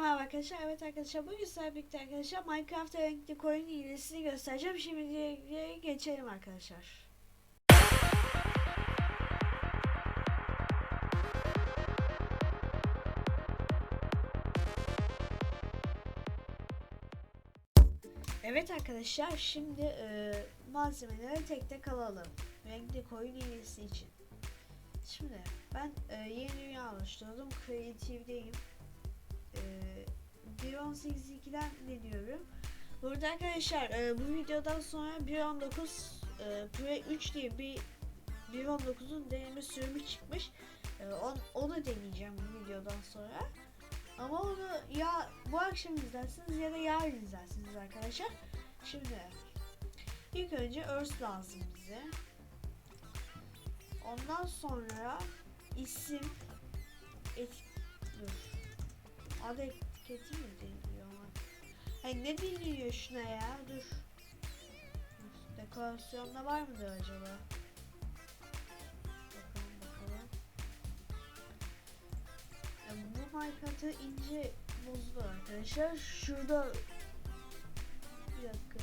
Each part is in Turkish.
Merhaba arkadaşlar. Evet arkadaşlar bugün sizlerle birlikte arkadaşlar Minecraft'ta renkli koyun hilesini göstereceğim. Şimdi geçelim arkadaşlar. Evet arkadaşlar şimdi e, malzemeleri tek tek alalım. Renkli koyun hilesi için. Şimdi ben e, yeni dünya oluşturdum. Creative'deyim. E, 1.18.2'den deniyorum. Burada arkadaşlar e, bu videodan sonra 1.19 e, Pre 3 diye bir 1.19'un deneme sürümü çıkmış. E, on, onu deneyeceğim bu videodan sonra. Ama onu ya bu akşam izlersiniz ya da yarın izlersiniz arkadaşlar. Şimdi ilk önce Earth lazım bize. Ondan sonra isim Adı etiketi mi deniliyor ama? Hayır ne deniliyor şuna ya? Dur. Dekorasyonda var mıdır acaba? Bakalım bakalım. Ya bu markatı ince bozdu arkadaşlar. Şurada bir dakika.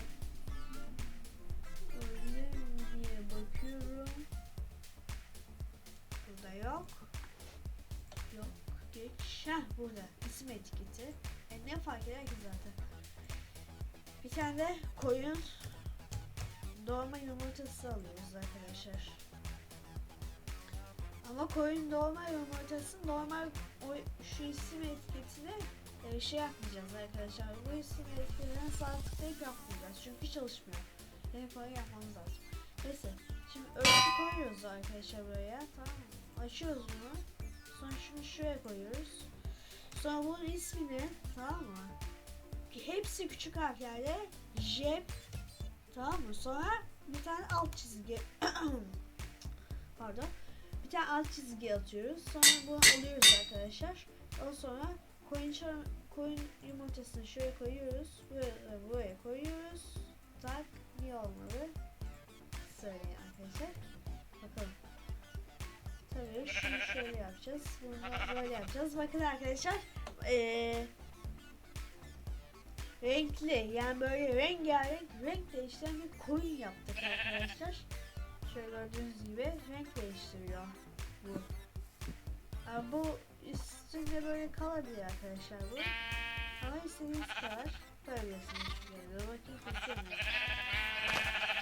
Öyle diye bakıyorum. Burada yok. Yok. Geç. Heh burada. İsim etiketi. E ne fark eder ki zaten. Bir tane de koyun doğma yumurtası alıyoruz arkadaşlar. Ama koyun doğma yumurtası normal o şu isim etiketini e, şey yapmayacağız arkadaşlar. Bu isim etiketini sağ yapmayacağız. Çünkü çalışmıyor. Falan yapmamız lazım. Neyse. Şimdi örtü koyuyoruz arkadaşlar buraya. Tamam mı? Açıyoruz bunu. Sonra şunu şuraya koyuyoruz. Sonra bunun ismini tamam mı? Hepsi küçük harflerle J tamam mı? Sonra bir tane alt çizgi pardon bir tane alt çizgi atıyoruz. Sonra bunu alıyoruz arkadaşlar. Ondan sonra koyun koyun yumurtasını şuraya koyuyoruz. Buraya, buraya koyuyoruz. Tak niye olmadı? Söyleyin arkadaşlar. Bakalım. Tabii şunu şöyle yapacağız. Bunu böyle yapacağız. Bakın arkadaşlar. Eee renkli yani böyle rengarenk renk değiştiren bir koyun yaptık arkadaşlar. Şöyle gördüğünüz gibi renk değiştiriyor bu. Yani bu üstünde böyle kalabilir arkadaşlar bu. Ama istediğiniz kadar koyabilirsiniz. Dur bakayım kesin.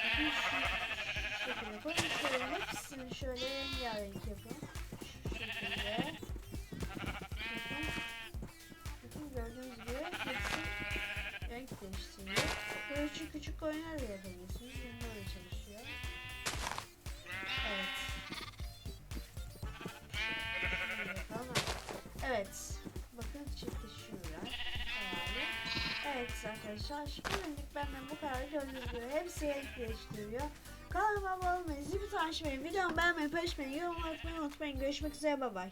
Bakın şu şekilde yapın. Şöyle hepsini şöyle rengarenk Böyle küçük küçük oyunlar da yapabilirsiniz. Bunlar da çalışıyor. Evet. Evet. Bakın. Yani. Evet arkadaşlar. Şimdilik benden bu kadar gördüğünüz hepsi renk değiştiriyor. Kanalıma abone olmayı, zil butonu açmayı, videomu beğenmeyi, paylaşmayı, yorum atmayı unutmayın. Görüşmek üzere. Bay bay.